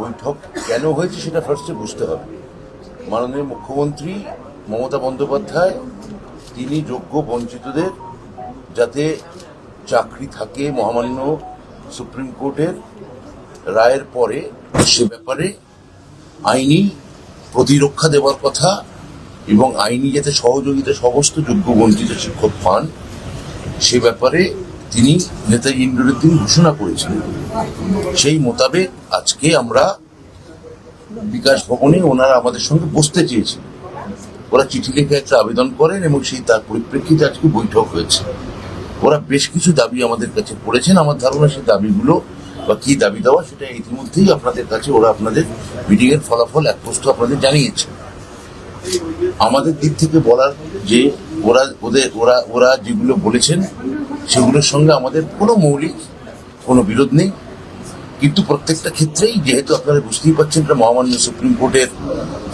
বৈঠক কেন হয়েছে সেটা ফার্স্টে বুঝতে হবে। মাননীয় মুখ্যমন্ত্রী মমতা বন্দ্যোপাধ্যায়, তিনি যোগ্য বঞ্চিতদের যাতে চাকরি থাকে মহামান্য সুপ্রিম কোর্টের রায়ের পরে, সে ব্যাপারে আইনি প্রতিরক্ষা দেওয়ার কথা এবং আইনি যাতে সহযোগিতা, সমস্ত যোগ্য বঞ্চিত শিক্ষক পান, সে ব্যাপারে তিনি নেতাজি ইন্দ্রুদ্দিন ঘোষণা করেছিলেন। সেই মোতাবেক আজকে আমরা বিকাশ ভবনে ওনারা আমাদের সঙ্গে বসতে চেয়েছেন ওরা চিঠি লিখে একটা আবেদন করেন এবং সেই তার পরিপ্রেক্ষিতে আজকে বৈঠক হয়েছে। ওরা বেশ কিছু দাবি আমাদের কাছে করেছেন। আমার ধারণা সেই দাবিগুলো বা কি দাবি দেওয়া সেটা ইতিমধ্যেই আপনাদের কাছে ওরা আপনাদের মিটিং এর ফলাফল এক আপনাদের জানিয়েছে। আমাদের দিক থেকে বলার যে ওরা, ওদের, ওরা ওরা যেগুলো বলেছেন, সেগুলোর সঙ্গে আমাদের কোনো মৌলিক কোনো বিরোধ নেই। কিন্তু প্রত্যেকটা ক্ষেত্রেই যেহেতু আপনারা বুঝতেই পারছেন এটা মহামান্য সুপ্রিম কোর্টের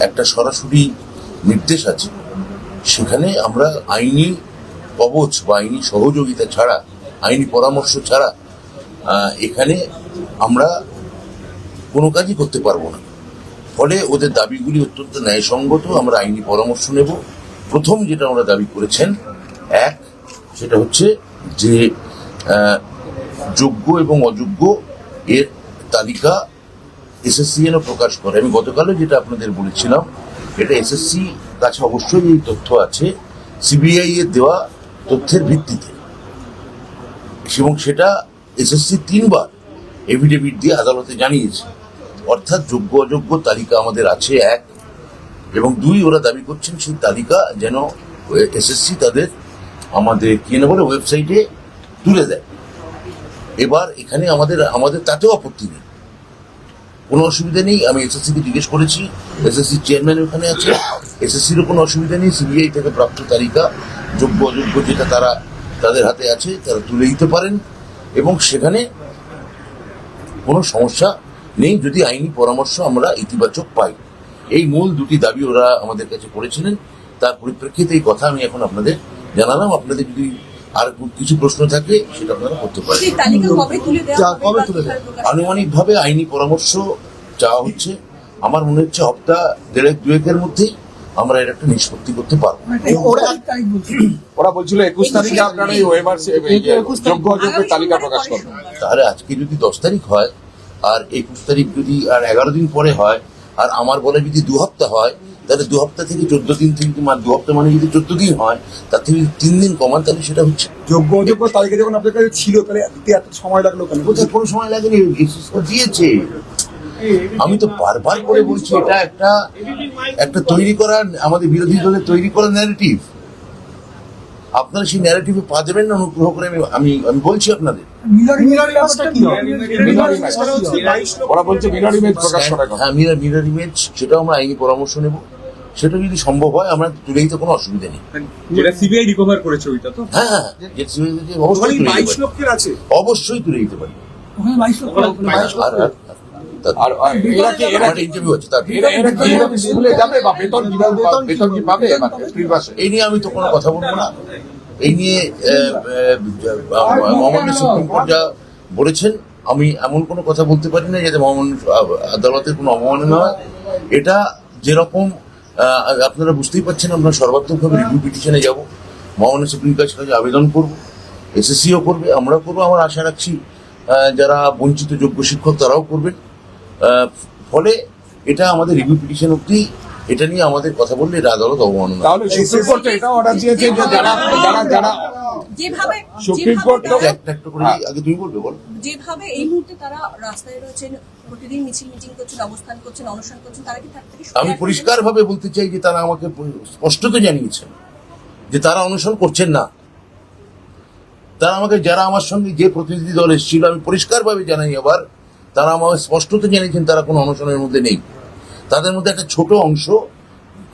একটা সরাসরি নির্দেশ আছে, সেখানে আমরা আইনি কবচ বা আইনি সহযোগিতা ছাড়া, আইনি পরামর্শ ছাড়া এখানে আমরা কোনো কাজই করতে পারব না। ফলে ওদের দাবিগুলি অত্যন্ত ন্যায়সঙ্গত, আমরা আইনি পরামর্শ নেব। প্রথম যেটা ওরা দাবি করেছেন, এক, সেটা হচ্ছে যে যোগ্য এবং অযোগ্য এর তালিকা এসএসসি যেন প্রকাশ করে। আমি গতকালও যেটা আপনাদের বলেছিলাম, এটা এসএসসি কাছে অবশ্যই এই তথ্য আছে, সিবিআই এর দেওয়া তথ্যের ভিত্তিতে। এবং সেটা এসএসসি তিনবার এভিডেভিট দিয়ে আদালতে জানিয়েছে। অর্থাৎ যোগ্য অযোগ্য তালিকা আমাদের আছে, এক এবং দুই ওরা দাবি করছেন, সেই তালিকা যেন এসএসসি তাদের আমাদের কি না বলে ওয়েবসাইটে তুলে দেয়। এবার এখানে আমাদের আমাদের তাতেও আপত্তি নেই। কোনো অসুবিধা নেই, আমি এসএসসি কে জিজ্ঞেস করেছি, এসএসসি চেয়ারম্যান ওখানে আছে, এসএসসিরও কোনো অসুবিধা নেই, সিবিআই থেকে প্রাপ্ত তালিকা, যোগ্য অযোগ্য যেটা তারা, তাদের হাতে আছে, তারা তুলে দিতে পারেন। এবং সেখানে কোনো সমস্যা নেই, যদি আইনি পরামর্শ আমরা ইতিবাচক পাই। এই মূল দুটি দাবি ওরা আমাদের কাছে করেছিলেন। তার পরিপ্রেক্ষিতে এই কথা আমি এখন আপনাদের জানালাম। আপনাদের যদি আর কিছু প্রশ্ন থাকে সেটা আপনারা করতে পারেন? আনুমানিকভাবে আইনি পরামর্শ চাওয়া হচ্ছে। আমার মনে হচ্ছে সপ্তাহ দেড়েক দুয়েকের মধ্যেই আমরা এর একটা নিষ্পত্তি করতে পারব। ওরা ওরা বলছিল একুশ তারিখে আপনারা এই ওয়েবার যোগ্য অযোগ্যের তালিকা প্রকাশ করবেন। তাহলে আজকে যদি দশ তারিখ হয় আর একুশ তারিখ যদি আর এগারো দিন পরে হয় আর আমার বলে যদি দু হপ্তাহ হয় তাহলে দু হপ্তাহ থেকে চোদ্দ দিন থেকে মানে দু হপ্তাহ মানে যদি চোদ্দ দিন হয় তার থেকে তিন দিন কমান তাহলে সেটা হচ্ছে। যোগ্য অযোগ্য তালিকা যখন আপনার কাছে ছিল তাহলে এত সময় লাগল কেন? বলছে কোনো সময় লাগেনি দিয়েছে। আমি তো বারবার করে বলছি এটা একটা একটা তৈরি করা আমাদের বিরোধী দলের তৈরি করা ন্যারেটিভ আপনারা সেই ন্যারেটিভে পা দেবেন না অনুগ্রহ করে আমি আমি আমি বলছি আপনাদের। ইমেজ। ওরা বলছে মিরর ইমেজ প্রকাশ করার হ্যাঁ মিরর মিরর ইমেজ সেটাও আমরা আইনি পরামর্শ নেব। সেটা যদি সম্ভব হয় আমরা তুলে দিতে কোনো অসুবিধা নেই। যেটা সিবিআই রিকভার করেছে ওইটা তো। হ্যাঁ হ্যাঁ যে অবশ্যই তুলে দিতে পারি। লক্ষের আছে। অবশ্যই তুলে দিতে পারি। ওখানে বাইশ লক্ষ বাইশ আর আর- আর- আর আর এরা কি এরা ইন্টারভিউ আছে তার এরা এরা কি স্কুলে যাবে বা বেতন কীভাবে বেতন কি পাবে এবার এপ্রিল মাসে এই নিয়ে আমি তো কোনো কথা বলব না। এই নিয়ে মহামান্য সুপ্রিম কোর্ট যা বলেছেন আমি এমন কোনো কথা বলতে পারি না যাতে মহামান্য আদালতের কোনো অবমাননা হয়। এটা যেরকম আপনারা বুঝতেই পারছেন আমরা সর্বাত্মকভাবে রিভিউ পিটিশনে যাব। মহামান্য সুপ্রিম কোর্টের কাছে আবেদন করব এসএসসিও করবে আমরাও করব। আমার আশা রাখছি যারা বঞ্চিত যোগ্য শিক্ষক তারাও করবেন। ফলে এটা আমাদের রিভিউ পিটিশন অব্দি এটা নিয়ে আমাদের কথা বললে এটা আদালত অবমাননা তাহলে সুপ্রিম কোর্ট এটা অর্ডার দিয়েছে যে যারা যারা যারা যেভাবে সুপ্রিম কোর্ট একটা একটা করে আগে তুমি বলবে বল। যেভাবে এই মুহূর্তে তারা রাস্তায় রয়েছেন প্রতিদিন মিছিল মিটিং করছেন অবস্থান করছেন অনুষ্ঠান করছেন তারা কি তার থেকে সরে আমি আসবেন? পরিষ্কার ভাবে বলতে চাই যে তারা আমাকে স্পষ্টত জানিয়েছেন যে তারা অনুসরণ করছেন না। তারা আমাকে যারা আমার সঙ্গে যে প্রতিনিধি দল এসেছিল আমি পরিষ্কার ভাবে জানাই আবার তারা আমাকে স্পষ্টত জানিয়েছেন, তারা কোনো অনশনের মধ্যে নেই। তাদের মধ্যে একটা ছোট অংশ,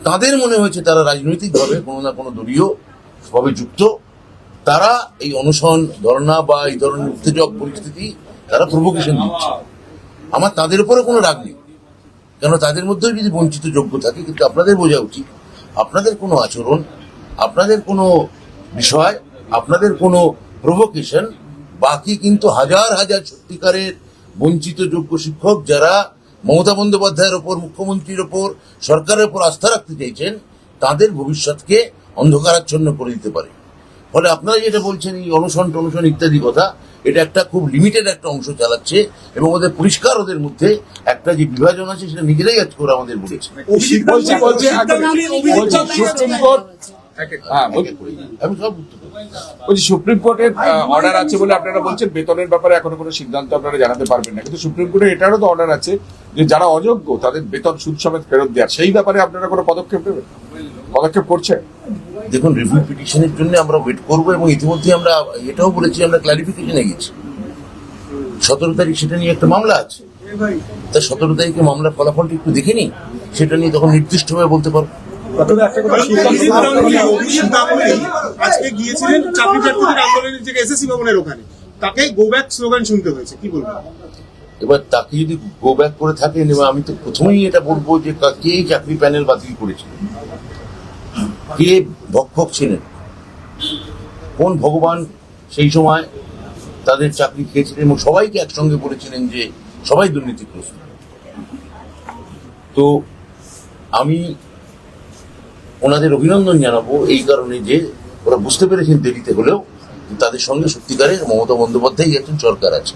তাদের মনে হয়েছে তারা রাজনৈতিকভাবে কোনো না কোনো দলীয় ভাবে যুক্ত। তারা এই অনশন ধর্ণা বা এই ধরনের উত্তেজক পরিস্থিতি তারা প্রভোকেশন দিচ্ছে। আমার তাদের উপরে কোনো রাগ নেই। কেন তাদের মধ্যেও যদি বঞ্চিত যোগ্য থাকে, কিন্তু আপনাদের বোঝা উচিত, আপনাদের কোনো আচরণ, আপনাদের কোনো বিষয়, আপনাদের কোনো প্রভোকেশন বাকি কিন্তু হাজার হাজার সত্যিকারের বঞ্চিত যোগ্য শিক্ষক যারা মমতা বন্দ্যোপাধ্যায়ের ওপর মুখ্যমন্ত্রীর ওপর সরকারের ওপর আস্থা রাখতে চাইছেন তাদের ভবিষ্যৎকে অন্ধকারাচ্ছন্ন করে দিতে পারে ফলে আপনারা যেটা বলছেন এই অনুসরণ টনুসরণ ইত্যাদি কথা এটা একটা খুব লিমিটেড একটা অংশ চালাচ্ছে এবং ওদের পরিষ্কার ওদের মধ্যে একটা যে বিভাজন আছে সেটা নিজেরাই আজ করে আমাদের বলেছে হ্যাঁ আমি সব বলছি সুপ্রিম কোর্টের অর্ডার আছে বলে আপনারা বলছেন বেতনের ব্যাপারে এখনও কোনো সিদ্ধান্ত আপনারা জানাতে পারবেন না। কিন্তু সুপ্রিম কোর্টের এটারও তো অর্ডার আছে যে যারা অযোগ্য তাদের বেতন সুদ সমেত ফেরত দেওয়ার। সেই ব্যাপারে আপনারা কোনো পদক্ষেপ নেবেন? পদক্ষেপ করছেন? দেখুন রিভিউ পিটিশনের জন্য আমরা ওয়েট করব এবং ইতিমধ্যে আমরা এটাও বলেছি আমরা ক্লারিফিকেশনে গেছি। সতেরো তারিখ সেটা নিয়ে একটা মামলা আছে। তা সতেরো তারিখে মামলার ফলাফলটা একটু দেখে নিই। সেটা নিয়ে তখন নির্দিষ্টভাবে বলতে পারব। তবে একটা কথা আজকে গিয়েছিলেন চাকরি প্রার্থীদের আন্দোলনের যে এসএসসি ভবনের ওখানে। তাকে গো ব্যাক স্লোগান শুনতে হয়েছে। কি বলবেন এবার তাকে যদি গো ব্যাক করে থাকেন এবার আমি তো প্রথমেই এটা বলব যে কে চাকরি প্যানেল বাতিল করেছিল কে ভক্ষক ছিলেন? কোন ভগবান সেই সময় তাদের চাকরি খেয়েছিলেন এবং সবাইকে একসঙ্গে বলেছিলেন যে সবাই দুর্নীতিগ্রস্ত। তো আমি ওনাদের অভিনন্দন জানাব এই কারণে যে ওরা বুঝতে পেরেছেন দেরিতে হলেও তাদের সঙ্গে সত্যিকারের মমতা বন্দ্যোপাধ্যায় একজন সরকার আছে।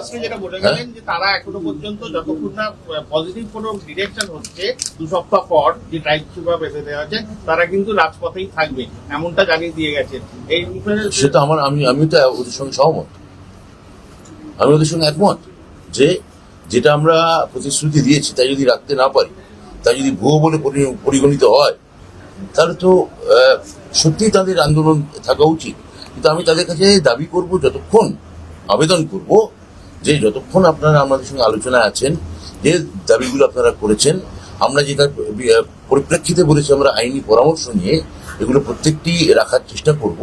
আপনি যেটা বলে গেলেন যে তারা এখনও পর্যন্ত যতক্ষণ না পজিটিভ কোনো ডিরেকশন হচ্ছে দু সপ্তাহ পর যে টাইপ সুবা বেঁধে দেওয়া আছে তারা কিন্তু রাজপথেই থাকবে এমনটা জানিয়ে দিয়ে গেছেন। এই বিষয়ে সেটা আমার আমি আমি তো ওদের সঙ্গে সহমত। আমি ওদের সঙ্গে একমত যে যেটা আমরা প্রতিশ্রুতি দিয়েছি তাই যদি রাখতে না পারি তাই যদি ভুয়ো বলে পরিগণিত হয় তাহলে তো আহ, সত্যিই তাদের আন্দোলন থাকা উচিত। কিন্তু আমি তাদের কাছে দাবি করব যতক্ষণ আবেদন করব যে যতক্ষণ আপনারা আমাদের সঙ্গে আলোচনায় আছেন যে দাবিগুলো আপনারা করেছেন আমরা যেটা পরিপ্রেক্ষিতে বলেছি আমরা আইনি পরামর্শ নিয়ে এগুলো প্রত্যেকটি রাখার চেষ্টা করব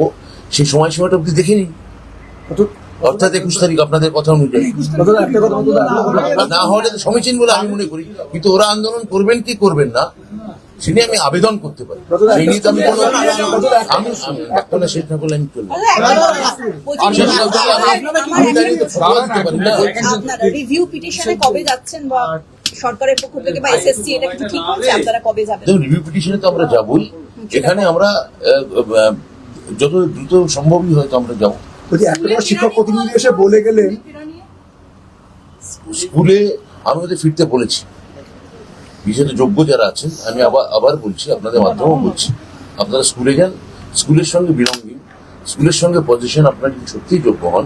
সেই সময়সীমাটা অব্দি দেখে নিন। অর্থাৎ একুশ তারিখ আপনাদের কথা অনুযায়ী। তবে একটা কথা বলতে হবে, না হলে তো সমীচীন বলে আমি মনে করি। কিন্তু ওরা আন্দোলন করবেন কি করবেন না সে নিয়ে আমি আবেদন করতে পারি। সেই নিয়ে তো আমি কোনো আমি আমি ডাক্তাররা শেষ না করলে আমি চলবো শেষ না করলে আমি- আমি দাঁড়িয়ে তো ফতোয়া দিতে পারি না আপনারা রিভিউ পিটিশনে কবে যাচ্ছেন বা সরকারের পক্ষ থেকে বা এসএসসি এটা কিছু ঠিক হচ্ছে আপনারা কবে যাবেন? রিভিউ পিটিশনে তো আমরা যাবই। এখানে আমরা যত দ্রুত সম্ভবই হয়তো আমরা যাব। যদি একটা শিক্ষক প্রতিনিধি এসে বলে গেলেন। স্কুলে আমি ওদের ফিরতে বলেছি। বিশেষত যোগ্য যারা আছেন আমি আবার আবার বলছি আপনাদের মাধ্যমেও বলছি। আপনারা স্কুলে যান স্কুলের সঙ্গে বিলঙ্গিং স্কুলের সঙ্গে পজিশন আপনার যদি সত্যিই যোগ্য হন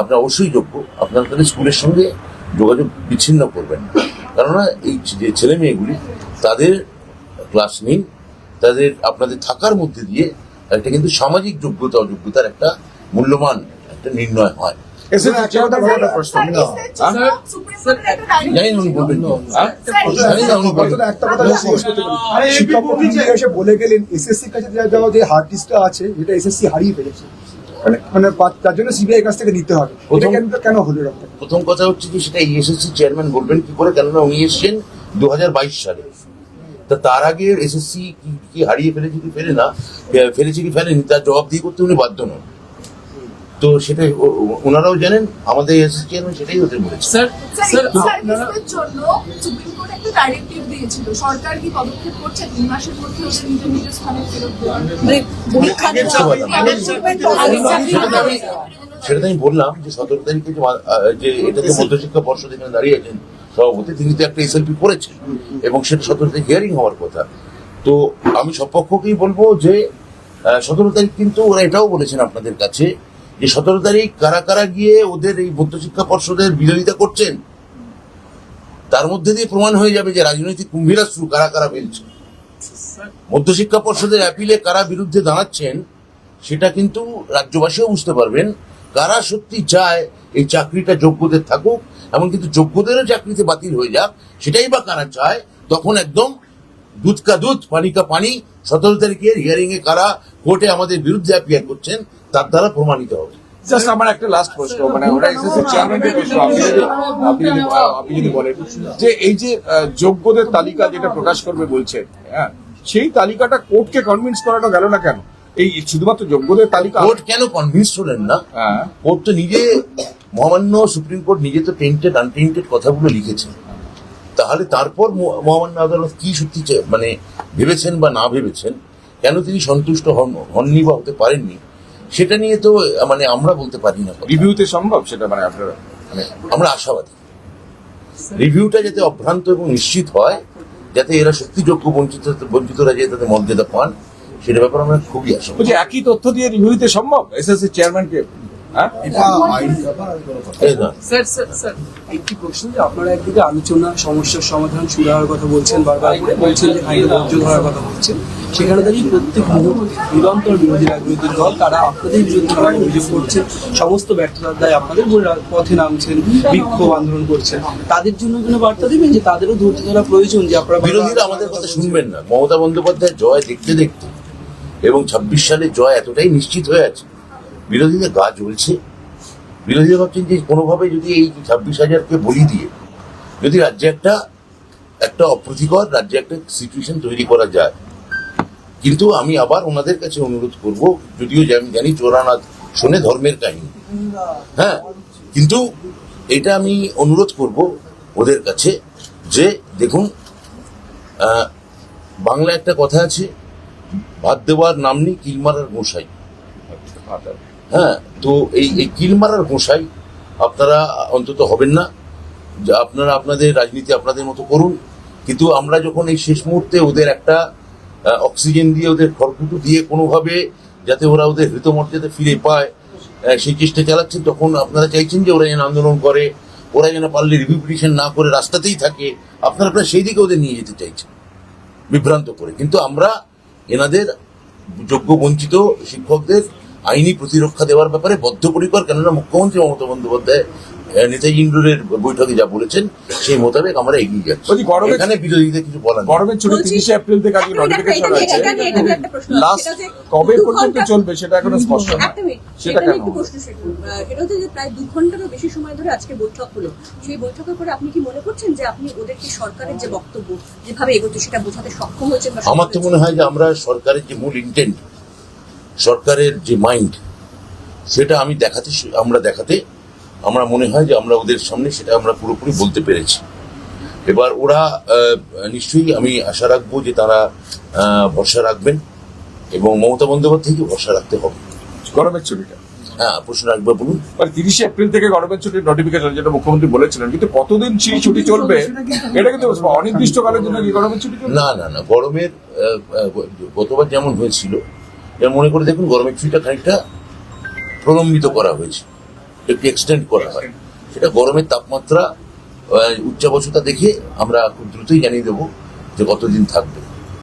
আপনার অবশ্যই যোগ্য। আপনারা তাহলে স্কুলের সঙ্গে যোগাযোগ বিচ্ছিন্ন করবেন না। কেননা এই যে ছেলে মেয়েগুলি তাদের ক্লাস নিন তাদের আপনাদের থাকার মধ্যে দিয়ে একটা কিন্তু সামাজিক যোগ্যতা অযোগ্যতার একটা মূল্যবান একটা নির্ণয় হয়। বলে গেলেন কাছে যাওয়া যে হার্ড ডিস্কটা আছে যেটা এসএসসি হারিয়ে ফেলেছে। মানে তার জন্য সিবিআই কাছ থেকে নিতে হবে। প্রথম- কেন কেন হলো এরকম? প্রথম কথা হচ্ছে যে সেটা এসএসসি চেয়ারম্যান বলবেন কি করে কেননা উনি এসেছেন দু সালে। তা তার আগে এসএসসি কি হারিয়ে ফেলেছে কি ফেলে না ফেলেছে কি ফেলেনি তার জবাব দিয়ে করতে উনি বাধ্য নন। তো সেটা ও- ও- ওনারাও জানেন আমাদের এসএসসি চেয়ারম্যান সেটাই হতে বলেছে। স্যার স্যার সার্ভিসের জন্য সুপ্রিম কোর্ট একটা ডাইরেক্টিভ দিয়েছিল। সরকার কি পদক্ষেপ করছে? তিন মাসের মধ্যে ওদের নিজ নিজ স্থানে ফেরত দেওয়ার মানে সেটা তো আমি বললাম যে সতেরো তারিখে যে যে এটাতে মধ্যশিক্ষা পর্ষদ এখানে দাঁড়িয়ে আছেন সভাপতি তিনি তো একটা এসএলপি করেছেন। এবং সেটা সতেরো তারিখ হিয়ারিং হওয়ার কথা। তো আমি সব পক্ষকেই বলব যে সতেরো তারিখ কিন্তু ওরা এটাও বলেছেন আপনাদের কাছে যে সতেরো তারিখ কারা কারা গিয়ে ওদের এই মধ্যশিক্ষা পর্ষদের বিরোধিতা করছেন, তার মধ্যে দিয়ে প্রমাণ হয়ে যাবে যে রাজনৈতিক কুম্ভীরাশ্রু কারা কারা ফেলছে। মধ্যশিক্ষা পর্ষদের অ্যাপিলে কারা বিরুদ্ধে দাঁড়াচ্ছেন, সেটা কিন্তু রাজ্যবাসীও বুঝতে পারবেন। কারা সত্যি চায় এই চাকরিটা যোগ্যদের থাকুক এমন কিন্তু যোগ্যদেরও চাকরিতে বাতিল হয়ে যাক, সেটাই বা কারা চায়, তখন একদম দুধ কা দুধ পানি কা পানি সতেরো তারিখের হিয়ারিং এ কারা কোর্টে আমাদের বিরুদ্ধে অ্যাপিয়ার করছেন তার দ্বারা প্রমাণিত হবে। জাস্ট আমার একটা লাস্ট প্রশ্ন মানে ওরা এসএসসি চেয়ারম্যানকে প্রশ্ন আপনি যদি আপনি যদি আপনি যদি বলেন যে এই যে যোগ্যদের তালিকা যেটা প্রকাশ করবে বলছেন হ্যাঁ সেই তালিকাটা কোর্টকে কনভিন্স করানো গেল না কেন? এই শুধুমাত্র যোগ্যদের তালিকা কোর্ট কেন কনভিন্স হলেন না? হ্যাঁ। কোর্ট তো নিজে মহামান্য সুপ্রিম কোর্ট নিজে তো টেন্টেড আনটেন্টেড কথাগুলো লিখেছেন তাহলে তারপর মহামান্য আদালত কি সত্যি মানে ভেবেছেন বা না ভেবেছেন? কেন তিনি সন্তুষ্ট হন হননি বা হতে পারেননি? সেটা নিয়ে তো মানে আমরা বলতে পারি না রিভিউতে সম্ভব? সেটা মানে আপনারা মানে আমরা আশাবাদী। রিভিউটা যাতে অভ্রান্ত এবং নিশ্চিত হয় যাতে এরা সত্যি যোগ্য বঞ্চিত বঞ্চিতরা যে তাদের মর্যাদা পান সেটা ব্যাপারে আমরা খুবই আশা একই তথ্য দিয়ে রিভিউতে সম্ভব? এসএসসি চেয়ারম্যানকে স্যার স্যার স্যার একটি প্রশ্ন যে আপনারা একদিকে আলোচনা সমস্যার সমাধান শুরু হওয়ার কথা বলছেন বারবার বলছেন যে আইন ধৈর্য ধরার কথা বলছেন সেখানে দাঁড়িয়ে প্রত্যেক মুহূর্তে নিরন্তর বিরোধী রাজনৈতিক দল তারা আপনাদের বিরুদ্ধে অভিযোগ সমস্ত ব্যর্থতার দায় আপনাদের পথে নামছেন বিক্ষোভ আন্দোলন করছেন। তাদের জন্য কোনো বার্তা দেবেন যে তাদেরও ধৈর্য ধরা প্রয়োজন যে আপনারা বিরোধীরা আমাদের কথা শুনবেন না। মমতা বন্দ্যোপাধ্যায় জয় দেখতে দেখতে এবং ছাব্বিশ সালে জয় এতটাই নিশ্চিত হয়ে আছে বিরোধীদের গা জ্বলছে। বিরোধীরা ভাবছেন যে কোনোভাবে যদি এই ছাব্বিশ হাজারকে বলি দিয়ে যদি রাজ্যে একটা একটা অপ্রীতিকর রাজ্যে একটা সিচুয়েশন তৈরি করা যায়। কিন্তু আমি আবার ওনাদের কাছে অনুরোধ করব, যদিও আমি জানি চোরানাথ শোনে ধর্মের কাহিনী। হ্যাঁ কিন্তু এটা আমি অনুরোধ করব ওদের কাছে যে দেখুন বাংলা একটা কথা আছে, ভাত দেওয়ার নাম নেই, কিল মারার গোসাই। হ্যাঁ তো এই এই কিল মারার গোসাই আপনারা অন্তত হবেন না। আপনারা আপনাদের রাজনীতি আপনাদের মতো করুন। কিন্তু আমরা যখন এই শেষ মুহূর্তে ওদের একটা অক্সিজেন দিয়ে ওদের খড়কুটো দিয়ে কোনোভাবে যাতে ওরা ওদের হৃতমর্যাদা ফিরে পায় সেই চেষ্টা চালাচ্ছেন, তখন আপনারা চাইছেন যে ওরা যেন আন্দোলন করে, ওরা যেন পারলে রিভিউপিটিশন না করে রাস্তাতেই থাকে। আপনারা আপনারা সেই দিকে ওদের নিয়ে যেতে চাইছেন, বিভ্রান্ত করে। কিন্তু আমরা এনাদের যোগ্য, বঞ্চিত শিক্ষকদের আইনি প্রতিরক্ষা দেওয়ার ব্যাপারে বদ্ধপরিকর কেননা মুখ্যমন্ত্রী মমতা বন্দ্যোপাধ্যায় নেতাজি ইন্ডোরের বৈঠকে যা বলেছেন সেই মোতাবেক আমরা এগিয়ে যাচ্ছি। গরমে- এখানে বিরোধীদের কিছু বলার। গরমের ছুটি তিরিশে এপ্রিল থেকে আজকে নোটিফিকেশন আছে লাস্ট কবে দু পর্যন্ত ঘন্টা- চলবে সেটা এখনও স্পষ্ট না সেটা কেন একটু প্রশ্ন সেটা হচ্ছে যে প্রায় দু ঘন্টারও বেশি সময় ধরে আজকে বৈঠক হলো। সেই বৈঠকের পরে আপনি কি মনে করছেন যে আপনি ওদেরকে সরকারের যে বক্তব্য যেভাবে এগোচ্ছে সেটা বোঝাতে সক্ষম হয়েছেন আমার তো মনে হয় যে আমরা সরকারের যে মূল ইন্টেন্ট সরকারের যে মাইন্ড সেটা আমি দেখাতে আমরা দেখাতে আমরা মনে হয় যে আমরা ওদের সামনে সেটা আমরা পুরোপুরি বলতে পেরেছি। এবার ওরা নিশ্চয়ই আমি আশা রাখব যে তারা ভরসা রাখবেন এবং মমতা বন্দ্যোপাধ্যায়কে ভরসা রাখতে হবে। গরমের ছুটিটা। হ্যাঁ প্রশ্ন একবার বলুন। মানে তিরিশে এপ্রিল থেকে গরমের ছুটির নোটিফিকেশন যেটা মুখ্যমন্ত্রী বলেছিলেন কিন্তু কতদিন সেই ছুটি চলবে এটা কিন্তু অনির্দিষ্টকালের জন্য কি গরমের ছুটি না না না গরমের গতবার যেমন হয়েছিল যেমন মনে করে দেখুন গরমের ছুটিটা খানিকটা প্রলম্বিত করা হয়েছে। একটু এক্সটেন্ড করা হয়। সেটা গরমের তাপমাত্রা উচ্চাবচতা দেখে আমরা খুব দ্রুতই জানিয়ে দেবো যে কতদিন থাকবে।